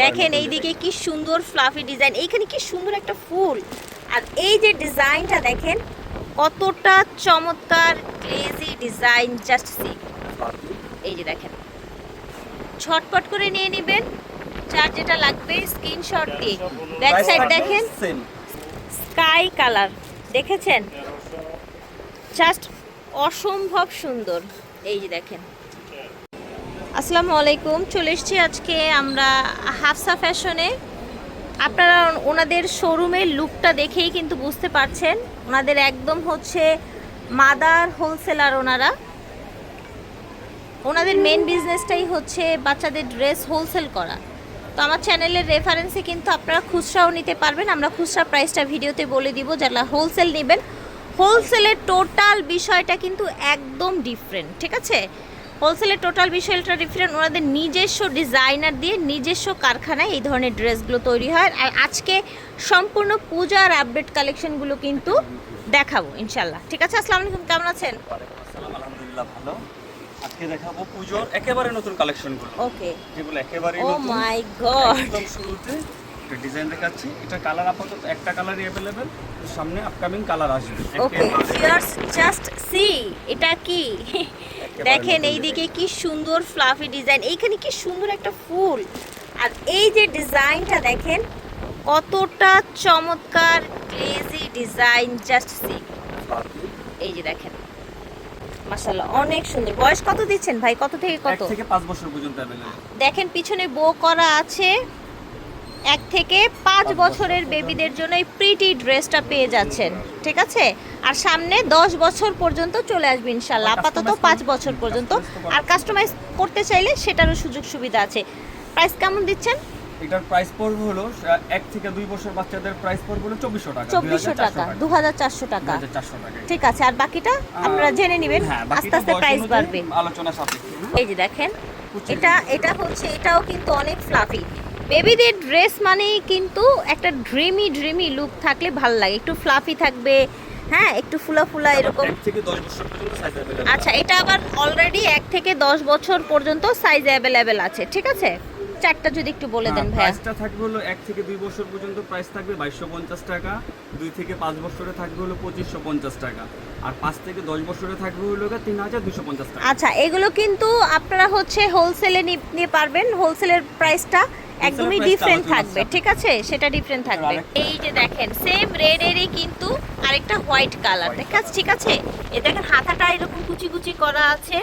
দেখেন এইদিকে কি সুন্দর ফ্লাফি ডিজাইন এইখানে কি সুন্দর একটা ফুল। আর এই যে ডিজাইনটা দেখেন কতটা চমৎকার ক্রেজি ডিজাইন জাস্ট সি এই যে দেখেন ছটপট করে নিয়ে নেবেন যার যেটা লাগবে স্ক্রিনশট দিয়ে। ব্যাক সাইড দেখেন স্কাই কালার দেখেছেন? জাস্ট অসম্ভব সুন্দর। এই যে দেখেন আসসালামু আলাইকুম, চলে এসেছি আজকে আমরা হাফসা ফ্যাশনে। আপনারা ওনাদের শোরুমের লুকটা দেখেই কিন্তু বুঝতে পারছেন, ওনাদের একদম হচ্ছে মাদার হোলসেলার ওনারা। ওনাদের মেন বিজনেসটাই হচ্ছে বাচ্চাদের ড্রেস হোলসেল করা। তো আমার চ্যানেলের রেফারেন্সে কিন্তু আপনারা খুচরাও নিতে পারবেন, আমরা খুচরা প্রাইসটা ভিডিওতে বলে দিব, যারা হোলসেল নেবেন। হোলসেলের টোটাল বিষয়টা কিন্তু একদম ডিফারেন্ট ঠিক আছে? হোলসেলের টোটাল বিষয়টা ডিফারেন্ট ওনাদের নিজস্ব ডিজাইনার দিয়ে নিজস্ব কারখানায় এই ধরনের ড্রেসগুলো তৈরি হয়। আর আজকে সম্পূর্ণ পূজার আপডেট কালেকশনগুলো কিন্তু দেখাবো ইনশাল্লাহ ঠিক আছে আসসালামু আলাইকুম কেমন আছেন? আলহামদুলিল্লাহ ভালো। আজকে দেখাবো পুজোর একেবারে নতুন কালেকশনগুলো ওকে যেগুলো একেবারে ও মাই গড একদম শুরুতে একটা ডিজাইন দেখাচ্ছি। এটা কালার আপাতত একটা কালারই অ্যাভেলেবেল সামনে আপকামিং কালার আসবে। ওকে ভিউয়ার্স জাস্ট সি এটা কি? দেখেন নতুন এইদিকে কি সুন্দর ফ্লাফি ডিজাইন এইখানে কি সুন্দর একটা ফুল। আর এই যে ডিজাইনটা দেখেন কতটা চমৎকার ক্রেজি ডিজাইন জাস্ট সি এই যে দেখেন মাশাআল্লাহ অনেক সুন্দর। বয়স কত দিচ্ছেন ভাই? কত থেকে কত? থেকে পাঁচ বছর পর্যন্ত দেখেন পিছনে বো করা আছে। এক থেকে পাঁচ বছরের বেবিদের জন্য এই প্রিটি ড্রেসটা পেয়ে যাচ্ছেন ঠিক আছে? আর সামনে দশ বছর পর্যন্ত চলে আসবে ইনশাল্লাহ আপাতত পাঁচ বছর পর্যন্ত। আর কাস্টমাইজ করতে চাইলে সেটারও সুযোগ সুবিধা আছে। প্রাইস কেমন দিচ্ছেন? এটার প্রাইস পড়বে হলো এক থেকে দুই বছর বাচ্চাদের প্রাইস পড়বে হলো চব্বিশশো টাকা চব্বিশশো টাকা দু হাজার চারশো টাকা। ঠিক আছে আর বাকিটা আপনারা জেনে নেবেন হ্যাঁ, আস্তে আস্তে প্রাইস বাড়বে। আলোচনা সাপেক্ষে? এই যে দেখেন এটা এটা হচ্ছে এটাও কিন্তু অনেক ফ্লাফি বেবিদের ড্রেস মানেই কিন্তু একটা ড্রিমি ড্রিমি লুক থাকলে ভালো লাগে। একটু ফ্লাফি থাকবে হ্যাঁ একটু ফুলা ফুলা এরকম। আচ্ছা এটা আবার অলরেডি এক থেকে দশ বছর পর্যন্ত সাইজ অ্যাভেলেবেল আছে ঠিক আছে? চারটা যদি একটু বলে দেন ভাইয়া। প্রাইসটা থাকবে হলো এক থেকে দুই বছর পর্যন্ত প্রাইস থাকবে বাইশশো পঞ্চাশ টাকা দুই থেকে পাঁচ বছরে থাকবে হলো পঁচিশশো পঞ্চাশ টাকা আর পাঁচ থেকে দশ বছরে থাকবে হলো তিন হাজার দুশো পঞ্চাশ টাকা। আচ্ছা এগুলো কিন্তু আপনারা হচ্ছে হোলসেলে নিতে পারবেন। হোলসেলের প্রাইসটা একদমই ডিফারেন্ট থাকবে ঠিক আছে? সেটা ডিফারেন্ট থাকবে। এই যে দেখেন সেম রেডেরই কিন্তু আরেকটা হোয়াইট কালার White ঠিক আছে? ঠিক আছে? এ দেখেন হাতাটা এরকম কুচি কুচি করা আছে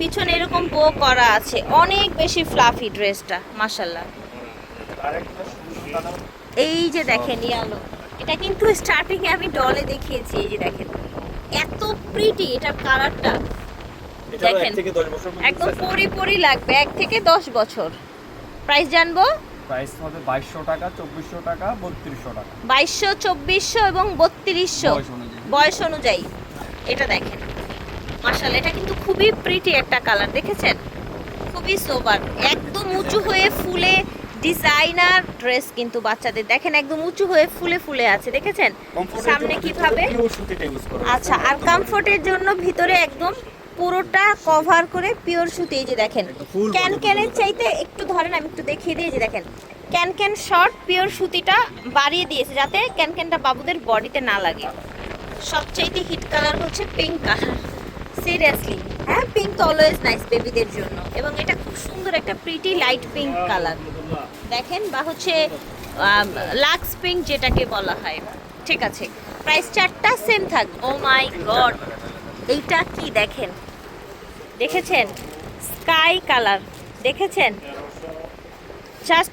পিছনে এরকম বো করা আছে। অনেক বেশি ফ্লাফি ড্রেসটা মাশাল্লাহ আরেকটা এই যে দেখেন ইয়ালো এটা কিন্তু স্টার্টিং এ আমি ডলে দেখিয়েছি এই যে দেখেন। এত প্রিটি এটার কালারটা দেখেন, থেকে দশ বছর একদম পরি পরি লাগবে এক থেকে দশ বছর। প্রাইস জানব? প্রাইস হবে বাইশশো টাকা চব্বিশশো টাকা বত্রিশশো টাকা। বাইশশো চব্বিশশো এবং বত্রিশশো। বয়স অনুযায়ী। এটা দেখেন। মার্শাল এটা কিন্তু খুবই প্রিটি একটা কালার দেখেছেন? খুবই সোবার একদম উঁচু হয়ে ফুলে ডিজাইনার ড্রেস কিন্তু বাচ্চাদের। দেখেন একদম উঁচু হয়ে ফুলে ফুলে আছে দেখেছেন? সামনে কীভাবে। আচ্ছা আর কমফোর্টের জন্য ভিতরে একদম পুরোটা কভার করে পিওর সুতি এই যে দেখেন। ক্যান ক্যানের চাইতে একটু ধরেন আমি একটু দেখিয়ে দিই যে দেখেন। ক্যান ক্যান শর্ট পিওর সুতিটা বাড়িয়ে দিয়েছে যাতে ক্যান ক্যানটা বাবুদের বডিতে না লাগে। সবচাইতে হিট কালার হচ্ছে পিঙ্ক কালার সিরিয়াসলি হ্যাঁ পিঙ্ক তো অলওয়েজ নাইস বেবিদের জন্য। এবং এটা খুব সুন্দর একটা প্রিটি লাইট পিঙ্ক কালার দেখেন বা হচ্ছে লাক্স পিঙ্ক যেটাকে বলা হয়। ঠিক আছে প্রাইস চারটা সেম থাকবে ও মাই গড এইটা কি দেখেন? দেখেছেন? Sky colour. দেখেছেন? জাস্ট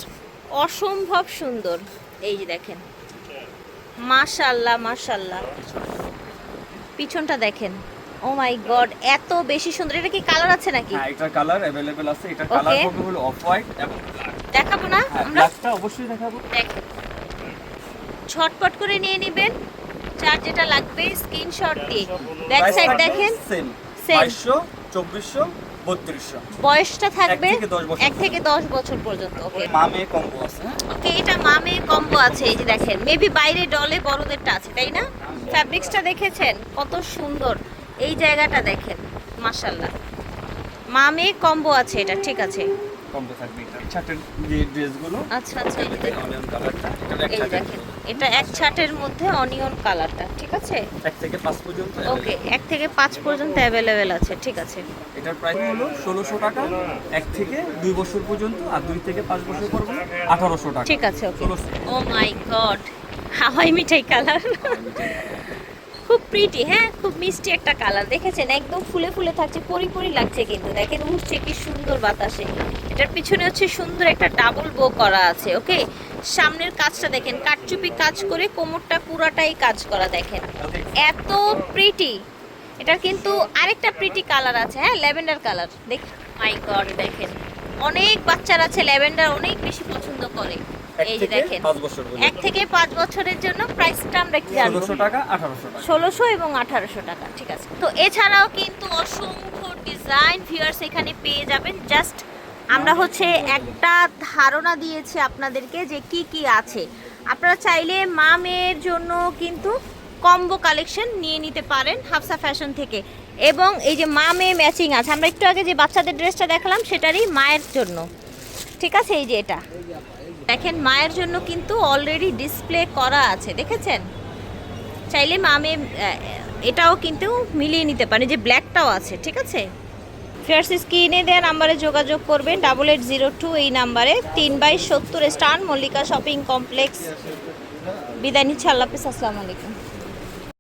অসম্ভব সুন্দর। এই যে দেখেন। মাশাল্লাহ মাশাল্লাহ পিছনটা দেখেন। ও মাই গড এত বেশি সুন্দর। এটা কি কালার আছে নাকি? হ্যাঁ এটার কালার অ্যাভেলেবেল আছে। Okay. কালার হবে হলো অফ হোয়াইট এবং। দেখাবো না হ্যাঁ আমরা? ব্ল্যাকটা অবশ্যই দেখাবো। দেখেন। ঝটপট করে নিয়ে নেবেন। যার যেটা লাগবে স্ক্রিনশট দিয়ে। ব্যাক সাইড দেখেন সেম Same. বাইশশো চব্বিশশো বত্রিশশো। বয়সটা থাকবে থেকে এক থেকে দশ বছর পর্যন্ত ওকে মা মেয়ে কম্বো আছে হ্যাঁ? ওকে এটা মামে কম্বো আছে এই যে দেখেন। মেবি বাইরে ডলে বড়দেরটা আছে তাই না? ফ্যাব্রিক্সটা দেখেছেন? কত সুন্দর। এই জায়গাটা দেখেন মাশাল্লাহ মামে কম্বো আছে এটা ঠিক আছে। কম্বো থাকবে এটা ছাটের যে ড্রেসগুলো আচ্ছা আচ্ছা অনিয়ন কালারটা এটা এক এটা এক ছাটের মধ্যে অনিয়ন কালারটা ঠিক আছে? এক থেকে পাঁচ পর্যন্ত ওকে এক থেকে পাঁচ পর্যন্ত অ্যাভেলেবেল আছে ঠিক আছে। এটার প্রাইস হলো ষোলোশো টাকা এক থেকে দুই বছর পর্যন্ত আর দুই থেকে পাঁচ বছর পর্যন্ত আঠারোশো টাকা। ঠিক আছে ওকে। ও মাই গড হাওয়াই মিঠাই কালার খুব প্রিটি হ্যাঁ? খুব মিষ্টি একটা কালার দেখেছেন? একদম ফুলে ফুলে থাকছে, পরি পরি লাগছে কিন্তু। দেখেন, উঠছে কি সুন্দর বাতাসে। এটার পিছনে হচ্ছে সুন্দর একটা ডাবল বো করা আছে ওকে সামনের কাজটা দেখেন কাটচুপি কাজ করে কোমরটা পুরাটাই কাজ করা, দেখেন। এত প্রিটি এটার কিন্তু আরেকটা প্রিটি কালার আছে হ্যাঁ? ল্যাভেন্ডার কালার দেখ মাই গড দেখেন। অনেক বাচ্চারা আছে ল্যাভেন্ডার, অনেক বেশি পছন্দ করে। এই যে দেখেন এক থেকে পাঁচ বছরের জন্য প্রাইসটা আমরা কি জানব। ষোলোশো টাকা আঠারোশো ষোলোশো এবং আঠারোশো টাকা ঠিক আছে। তো এছাড়াও কিন্তু অসংখ্য ডিজাইন ভিউয়ার্স এখানে পেয়ে যাবেন। জাস্ট আমরা হচ্ছে একটা ধারণা দিয়েছি আপনাদেরকে যে কি কি আছে। আপনারা চাইলে মা মেয়ের জন্য কিন্তু কম্বো কালেকশন নিয়ে নিতে পারেন হাফসা ফ্যাশন থেকে। এবং এই যে মা মেয়ে ম্যাচিং আছে আমরা একটু আগে যে বাচ্চাদের ড্রেসটা দেখালাম সেটারই মায়ের জন্য। ঠিক আছে এই যে এটা। দেখেন, মায়ের জন্য কিন্তু অলরেডি ডিসপ্লে করা আছে, দেখেছেন? চাইলে মামে এটাও কিন্তু মিলিয়ে নিতে পারে, যে ব্ল্যাকটাও আছে, ঠিক আছে? ফেয়ার্স স্ক্রিনে দেওয়া নাম্বারে যোগাযোগ করবেন ডাবল এইট জিরো টু এই নাম্বারে তিন বাই সত্তর স্টান মল্লিকা শপিং কমপ্লেক্স। বিদায় নিচ্ছি, আল্লাহ হাফিজ, আসসালামু আলাইকুম।